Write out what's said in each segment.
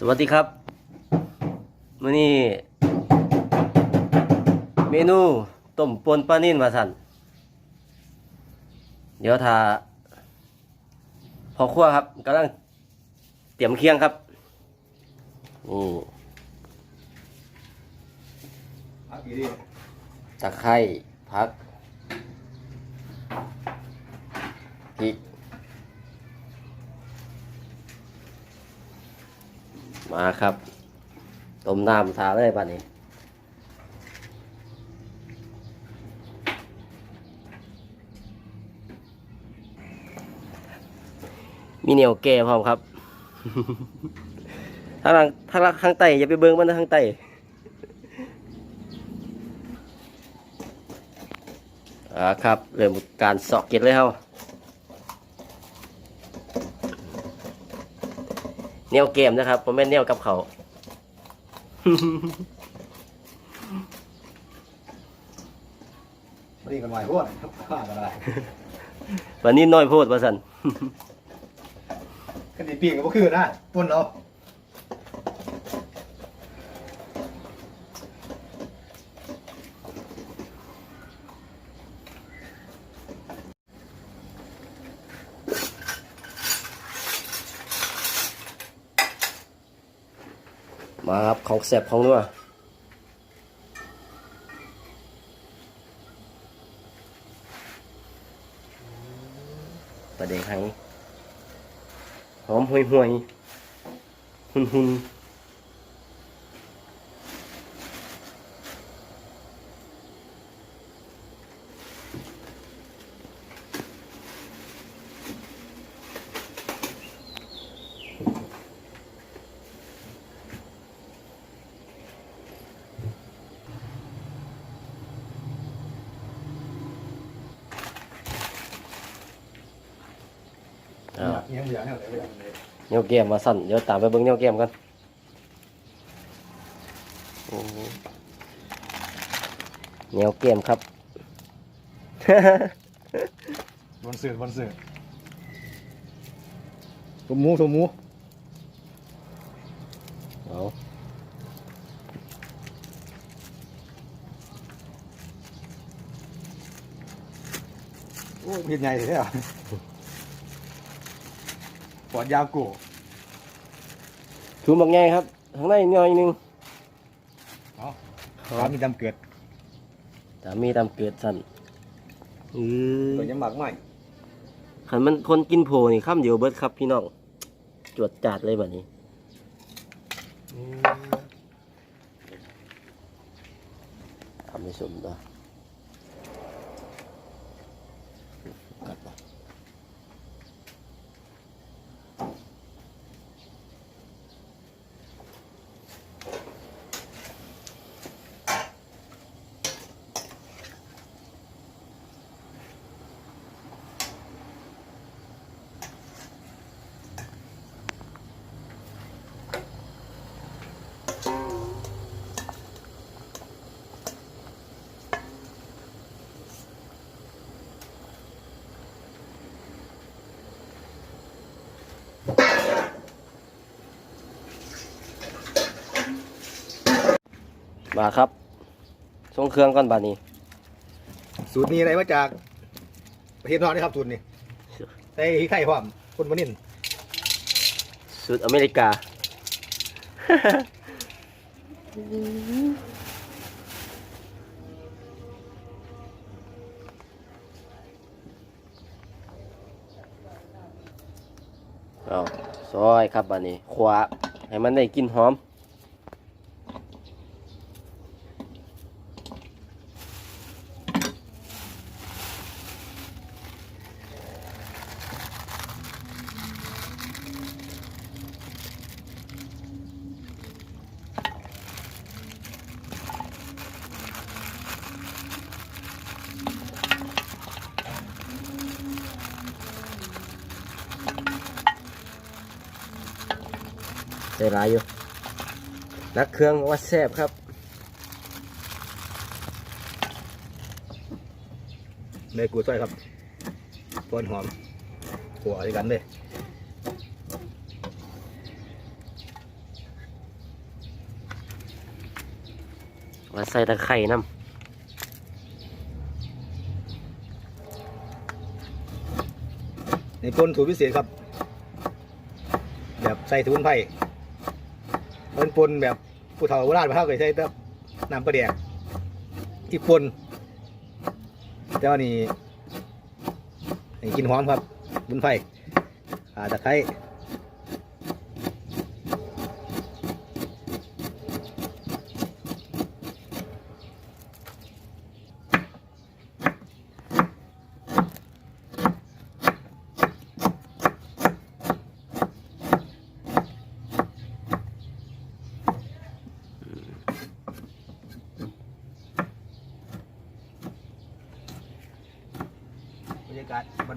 สวัสดีครับมื้อนี้เมนูต้มปนปลานิ่นมาสั่นเดี๋ยวทาพอครัวครับกำลังเตรียมเคียงครับนี่พักอีดิตะไคร้ผักพริก มาครับ ต้มน้ำทาเลยป่ะนี้มีเหนียวแก่พร้อมครับทางหลังทางหลังข้างใต้อย่าไปเบิ้งมันนะข้างใต้อ่าครับ เริ่มการสอกเก็ดเลยเฮา แนวเกมนะครับผมแม่นแนวกับเขาวพอดีกันหน่อยพวดข้ากันอะไรวันนี้น้อยโพดว่าสันกันดีปีกก็คือนะปุ่นเรา มาครับของแสบของนัวประเด็นไห้หอมห่วยห่วยๆหุ่น หุนอ้าวเงี้ยเหลือเนี่ยเลยเนียวเกมมาสั่นเดี๋ยวตามไปเบิ้งเนียวเกมกันโอ้โหเนียวเกมครับ บนเสื่อบนเสื่อสมูสมมูเอาโอ้ยเพียนใหญ่เลยอะ อดยาวกูถูบักไงครับข้างในหน่อยหนึงเนาะความมีจำเกิดสามีตามเกิดสั่นอือตัวยังหมักใหม่ขันมันคนกินโพนี่ข้ามเดียวเบิดครับพี่น้องจวดจัดเลยแบบนี้ทำให้สมตัว มาครับส่งเครื่องก่อนบาดนี้ สูตรนี้อะไรมาจากประเทศนอกนี่ครับสูตรนี้ใส่พริกไทยพร้อมคนมานิ่นสุดอเมริกา เอาซอยครับบันนี้ ขวาให้มันได้กลินหอม นักเครื่องวัดแซบครับเนยกูใส่ครับต้นหอมหัวด้วยกันเลยว่าใส่ตะไคร่น้ำนี่ปนสูตรพิเศษครับ แบบใส่สมุนไผ่เป็นปนแบบ ผู้เฒ่าโบราณมาเท่าเคยใช้แต่น้ำปลาแดกที่ปนแต่ว่านี่กินหอมครับสมุนไพรขาตะไคร้บร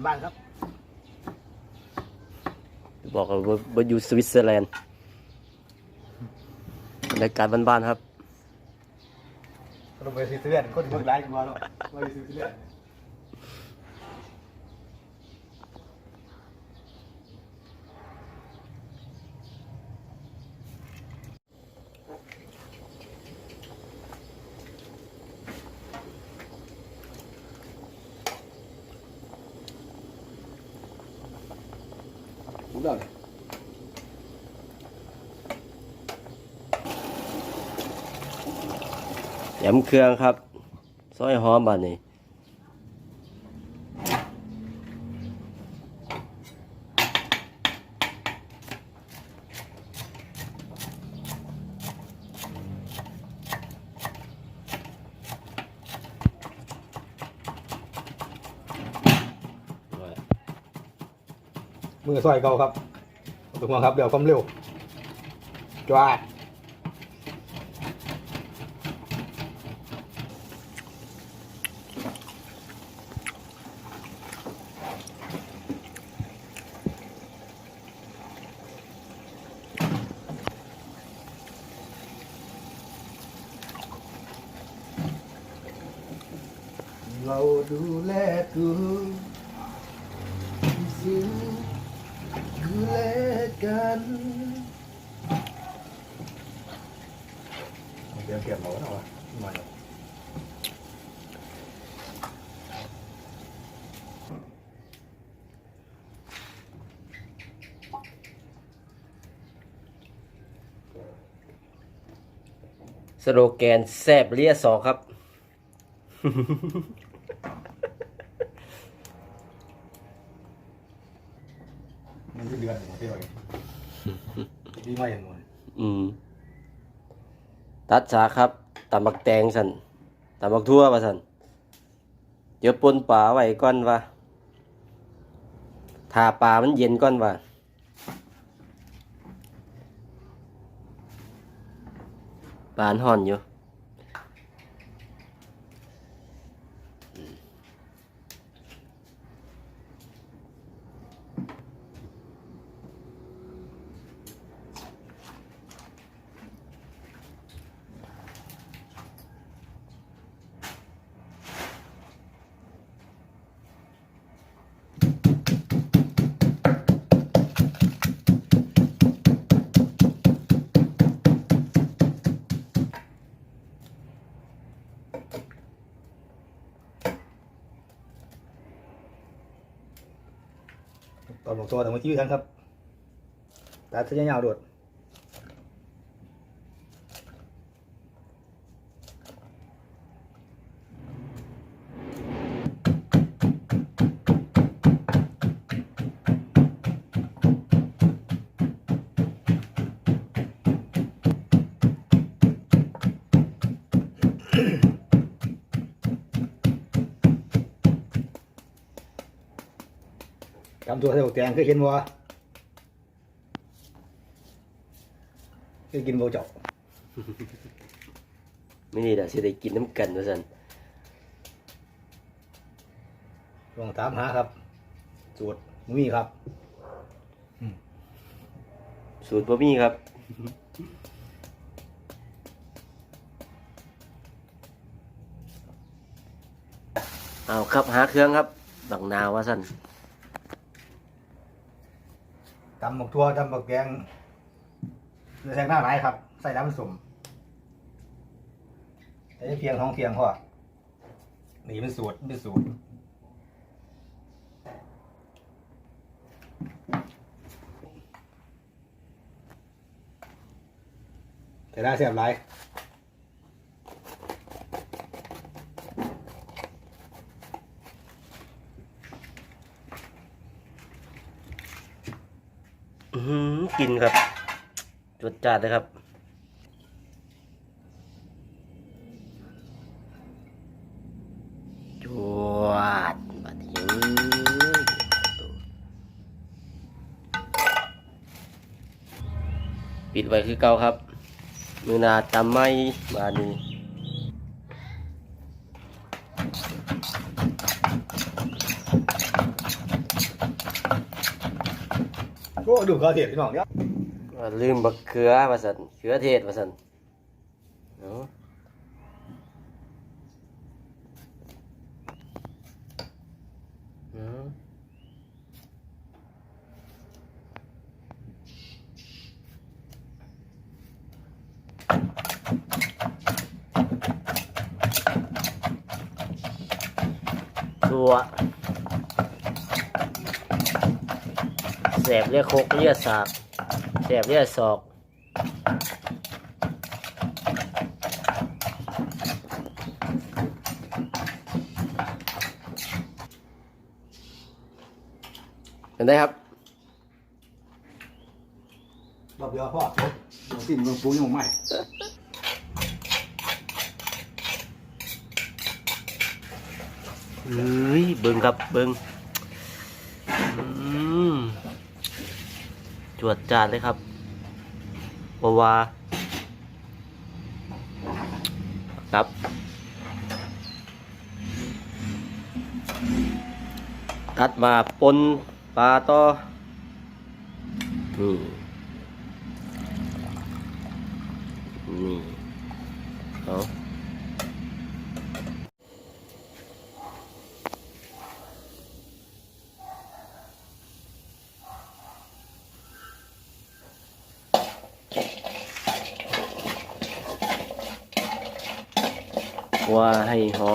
บ้านๆครับำบอกว่าบ่บ่อยู่สวิตเซอร์แลนด์บรรยากาศบ้านๆครับลงไปซื้อเสื้อคนเมืองร้ายกันมาแล้วไปซื้อเสื้อ ยำเครื่องครับ ซอยหอมบาดนี้มือซอยเก่าครับถูกต้องครับเดี๋ยวความเร็วจวาด เราดูแลกูซื้อดูแลกันเดี๋ยวเก็บหมดแล้ววะมาสโลแกนแซบเลียสอครับ มันจะเดือนหมดที่ไหนดีไม่เห็นหมดอืม ตัดฉากครับตำบักแตงสันตำบักทั่วว่าสันเดี๋ยวปนป่าไว้ก่อนว่าถ้าปลามันเย็นก่อนว่าปลาอันห่อนอยู่ ตัวแต่มาชี้กันครับตัดเส้นยาวโดด ทำตัวใส่หมวกแดงเคยเห็นบ่เคยกินโบเจาะไม่นี่แหละสิได้กินน้ำกันว่าสันลองถามหาครับ สูตรมีครับ สูตรบะมี่ครับ เอาครับหาเครื่องครับบังนาวว่าสัน ตำหมกทั่วตำหมกแกงเรือแซงหน้าหลายครับ ใส่น้ำผสมใส่เพียงท้องเพียงพอนี่เป็นสูตรเป็นสูตรแต่ได้เสียบไร อือหือ กินครับจดจัดเลยครับ จวดบัดนี้ปิดไว้คือเก่าครับ มือนาจำไม่มานี้ ดูกระเทียมพี่น้องเนี่ยว่าลืมบักเขือว่าสันเขือเทศว่าสันเอาเอาตัวแส บเรียกโคกเรียกสากแสบเลือดศอกเป็นไงครับรอบเดียวพ่อสิ้นเมืองปูยังไม่เฮ้ยเบิ้งครับเบิ้งอืม จวดจานเลยครับบาวาครับ ตัดมาปนปลาต่อนี่นี่เอา ว่าให้หอ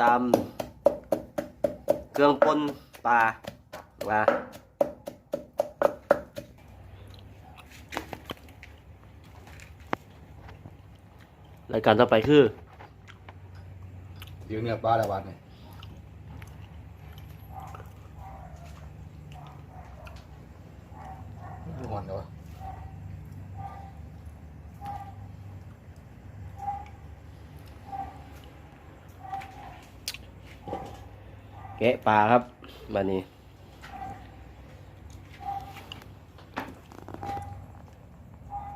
มเอามเครื่องปนปลาว่าและการต่อไปคือ เดี๋ยวเนี่ยปลาละบาทเนี่ยดูหอนเดี๋ยว แกะปลาครับบันนี้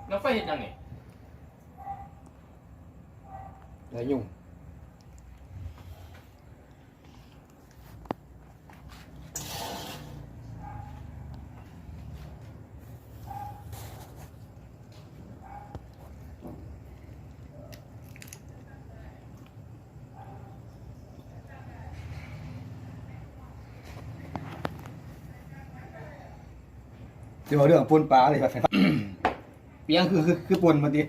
แล้วไฟเห็นยังไง นายยุ่ง เดี๋ยวเรื่องปนปลาเลยครับเปียงคือคือคือปนมาดิ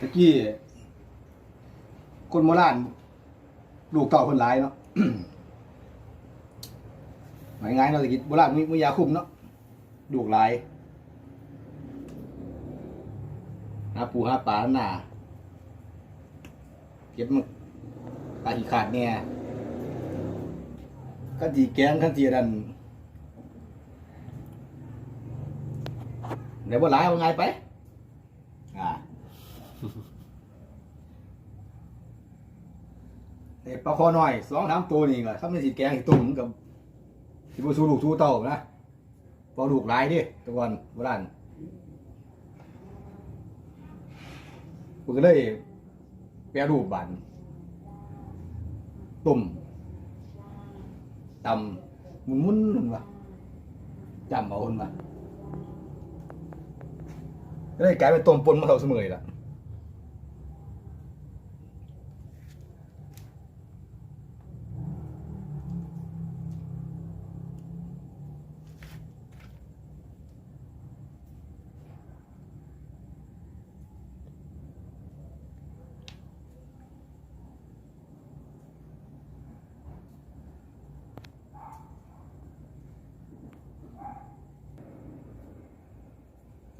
ตะกี้คนโบราณลูกเต่าคนหลายเนาะหมายง่ายเนาะตะกี้โบราณมีมียาคุมเนาะลูกหลายหาปูหาปลาหนาเก็บมันปลาหีขาดเนี่ยขันจีแกงขันจีดัน เดี๋ยวบ่หลายเอาไงไป อ่าไอ้ปลาคอน้อยสองสามตัวนี่ก็ทำในสิแกงให้ตุ่มกับสิบสูลูกสูเต่านะพอลูกหลายดิแตะวันโบราณกูก็เลยแปรรูปบานตุ่มตำหมุนมุนๆนั่นวะจำเอาคนวะ ก็เลยกลายเป็นต้มปนมาเท่าเสมอลยล่ะ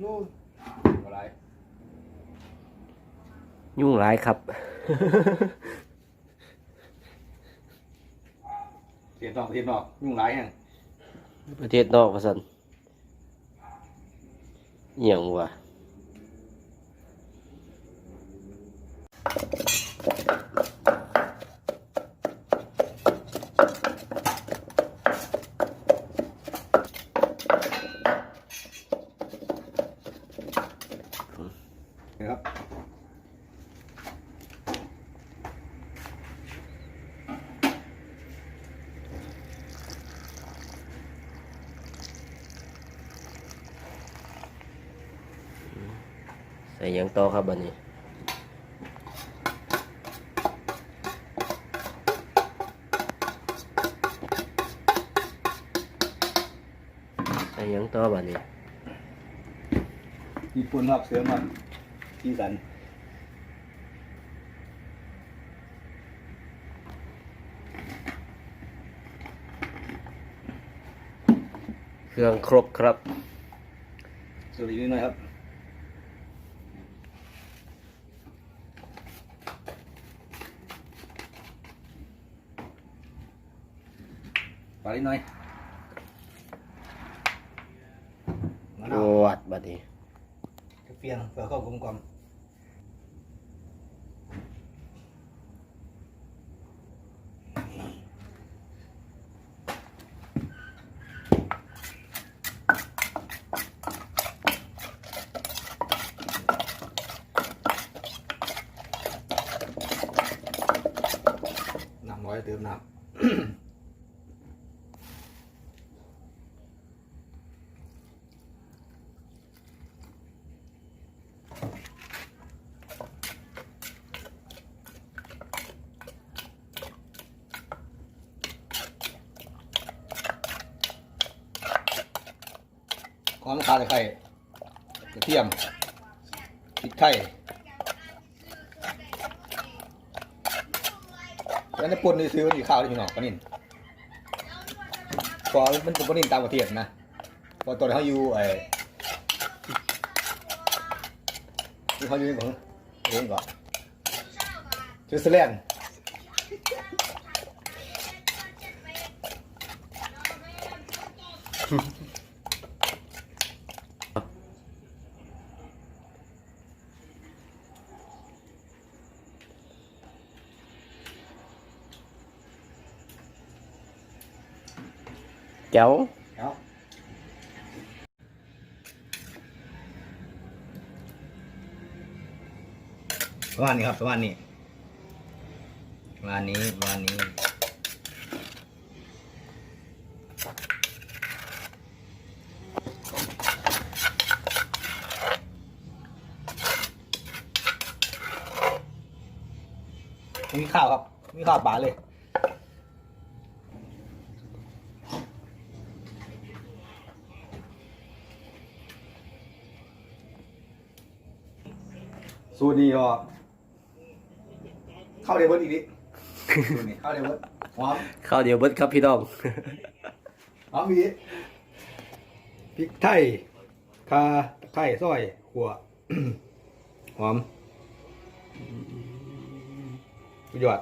นู่อะไร ยุ่งหลายครับ เทียนนอกเทียนนอกยุ่งไรแฮงประเทศนอกว่าซั่นเหี่ยงว่ะ นะครับ ใส่หยังต่อ ครับบัดนี้ใส่หยังต่อบัดนี้ญี่ปุ่นครับเสือมันสีสันเครื่องครบครับสวัสดีนิดหน่อยครับ ปลานิดหน่อยมะโอนาว้ดบัดนี้เฟียงเพื่อเข้ากลมกล่อม ความขาดไข่กระเทียมพริกไทยแล้วในปุ่นนี่ซื้อมันอีกข้าวที่พี่น้องปนินพอมันเป็นปนินตามประเทศนะพอตัวเขาอยู่ไอ้ที่เขาอยู่ของเองก่อนสวิตเซอร์แลนด์แก้วแล้วประมาณนี้ครับประมาณนี้ประมาณนี้ประมาณนี้ มีข้าวครับ มีข้าวปลาเลย สูตรนี้ก็เข้าเดเบิร์ดอีกนิดสูตรนี้เข้าเดเบิร์ดหอมข้าวเดียวเบิดครับพี่น้อง หอมอีกพริกไทยคาตะไคร้ซอยขัว หอมสุดยอด